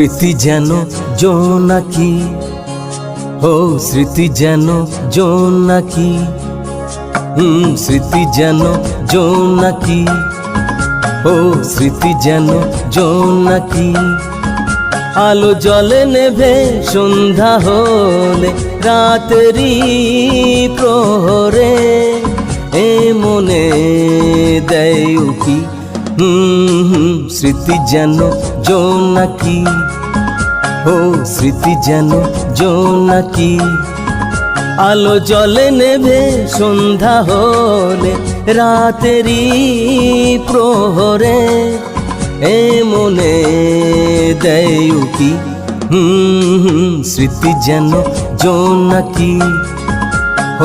স্মৃতি যেন জোনাকি ও স্মৃতি যেন জোনাকি হুম স্মৃতি যেন জোনাকি ও স্মৃতি যেন জোনাকি আলো জলে নেভে সন্ধ্যা হলে রাতেরই প্রহরে এ মনে দেয় হুম হুম, স্মৃতি যেন জো নাকি? ও স্মৃতি যেন জো নাকি? আলো জলে নেবে সন্ধ্যা হলে, রাতেরই প্রহরে, এ মনে দেয় উকি। হুম স্মৃতি যেন জোনাকি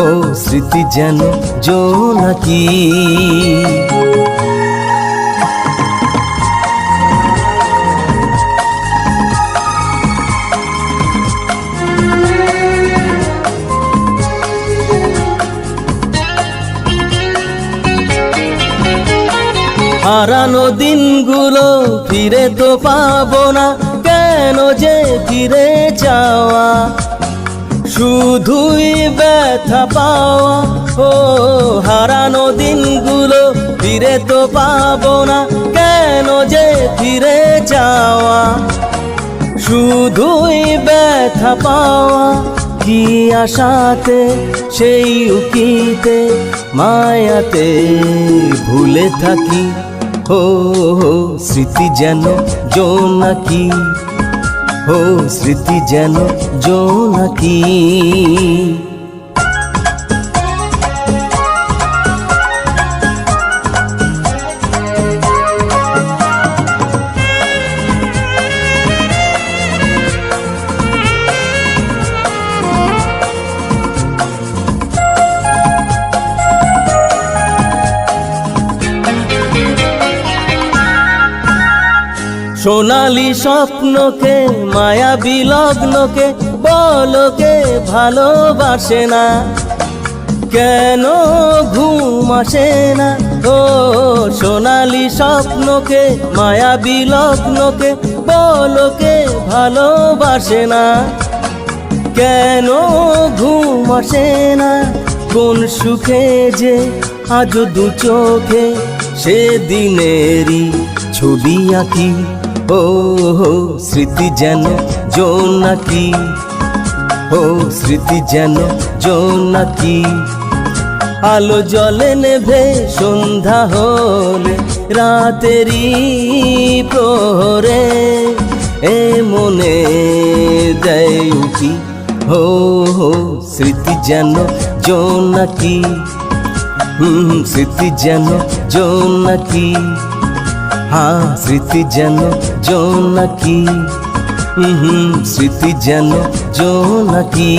ও স্মৃতি যেন জোনাকি হারানো দিনগুলো ফিরে তো পাবো না। কেন যে ফিরে যাওয়া? শুধুই ব্যথা পাওয়া। ও, হারানো দিনগুলো ফিরে তো পাবো না। কেন যে ফিরে যাওয়া? শুধুই ব্যথা পাওয়া। কি আশাতে, সেই উকিতে, মায়াতে ভুলে থাকি। ও হো, স্মৃতি যেন জোনাকি হো স্মৃতি যেন জোনাকি সোনালি স্বপ্নকে মায়া বিলগ্নকে বলকে ভালোবাসে না। কেন ঘুম আসে না? ও সোনালি স্বপ্নকে মায়া বিলগ্নকে বলকে ভালোবাসে না। কেন ঘুম আসে না? কোন সুখে যে আজ দু চোখে সে দিনেরই ছবি আঁকি। ও হো, স্মৃতি যেন জোনাকি ও স্মৃতি যেন জোনাকি আলো জলে নেভে সন্ধ্যা হলে রাতেরই প্রহরে এ মনে দেয় উঠি। হো হো স্মৃতি যেন জোনাকি হুম স্মৃতি যেন জোনাকি স্মৃতি যেন জোনাকি হুম স্মৃতি যেন জোনাকি